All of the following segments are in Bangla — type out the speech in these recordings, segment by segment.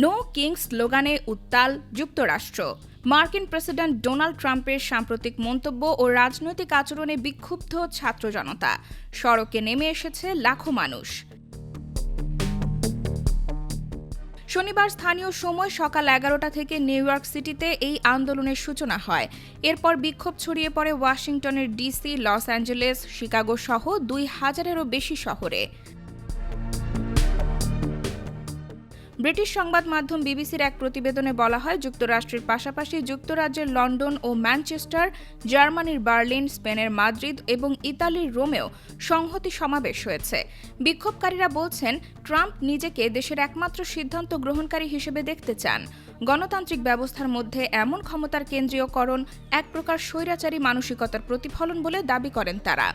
নো কিং স্লোগানে উত্তাল যুক্তরাষ্ট্র। মার্কিন প্রেসিডেন্ট ডোনাল্ড ট্রাম্পের সাম্প্রতিক মন্তব্য ও রাজনৈতিক আচরণে বিক্ষুব্ধ ছাত্র জনতা। সড়কে নেমে এসেছে লাখো মানুষ। শনিবার স্থানীয় সময় সকাল এগারোটা থেকে নিউ ইয়র্ক সিটিতে এই আন্দোলনের সূচনা হয়। এরপর বিক্ষোভ ছড়িয়ে পড়ে ওয়াশিংটনের ডিসি, লস অ্যাঞ্জেলেস, শিকাগো সহ দুই হাজারেরও বেশি শহরে। ব্রিটিশ সংবাদ মাধ্যম বিবিসির এক প্রতিবেদনে বলা হয়, যুক্তরাষ্ট্রের পাশাপাশি যুক্তরাজ্যের লন্ডন ও ম্যানচেস্টার, জার্মানির বার্লিন, স্পেনের মাদ্রিদ এবং ইতালির রোমেও সংহতি সমাবেশ হয়েছে। বিক্ষোভকারীরা বলছেন, ট্রাম্প নিজেকে দেশের একমাত্র সিদ্ধান্ত গ্রহণকারী হিসেবে দেখতে চান। গণতান্ত্রিক ব্যবস্থার মধ্যে এমন ক্ষমতার কেন্দ্রীয়করণ এক প্রকার স্বৈরাচারী মানসিকতার প্রতিফলন বলে দাবি করেন তারা।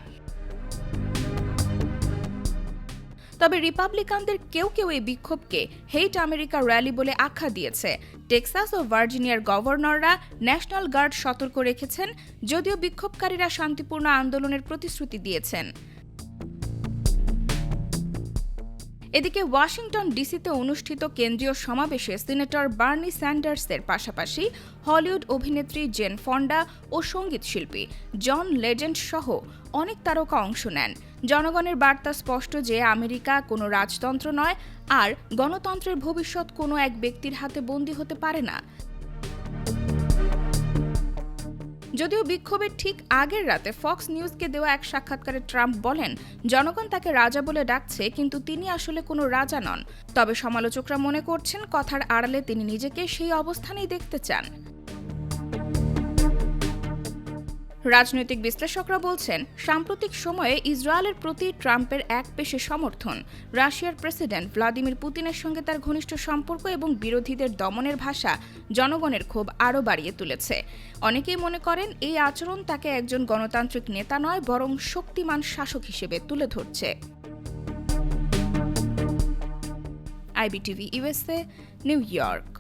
তবে রিপাবলিকানদের কেউ কেউ এই বিক্ষোভকে হেইট আমেরিকা র্যালি বলে আখ্যা দিয়েছে। টেক্সাস ও ভার্জিনিয়ার গভর্নররা ন্যাশনাল গার্ড সতর্ক রেখেছেন, যদিও বিক্ষোভকারীরা শান্তিপূর্ণ আন্দোলনের প্রতিশ্রুতি দিয়েছেন। এদিকে ওয়াশিংটন ডিসিতে অনুষ্ঠিত কেন্দ্রীয় সমাবেশে সিনেটর বার্নি স্যান্ডার্সের পাশাপাশি হলিউড অভিনেত্রী জেন ফন্ডা ও সংগীত শিল্পী জন লেজেন্ড সহ অনেক তারকা অংশ নেন। জনগণের বার্তা স্পষ্ট যে আমেরিকা কোনো রাজতন্ত্র নয়, আর গণতন্ত্রের ভবিষ্যৎ কোনো এক ব্যক্তির হাতে বন্দী হতে পারে না। যদিও বিক্ষোভের ঠিক আগের রাতে ফক্স নিউজকে দেওয়া এক সাক্ষাৎকারে ট্রাম্প বলেন, জনগণ তাকে রাজা বলে ডাকছে, কিন্তু তিনি আসলে কোনো রাজা নন। তবে সমালোচকরা মনে করছেন, কথার আড়ালে তিনি নিজেকে সেই অবস্থানেই দেখতে চান। রাজনৈতিক বিশ্লেষকরা বলছেন, সাম্প্রতিক সময়ে ইসরায়েলের প্রতি ট্রাম্পের এক পেশে সমর্থন। রাশিয়ার প্রেসিডেন্ট ভ্লাদিমির পুতিনের সঙ্গে তার ঘনিষ্ঠ সম্পর্ক এবং বিরোধীদের দমনের ভাষা জনগণের ক্ষোভ আরও বাড়িয়ে তুলেছে। অনেকেই মনে করেন, এই আচরণ তাকে একজন গণতান্ত্রিক নেতা নয়, বরং শক্তিমান শাসক হিসেবে তুলে ধরছে। IBTV USA New York.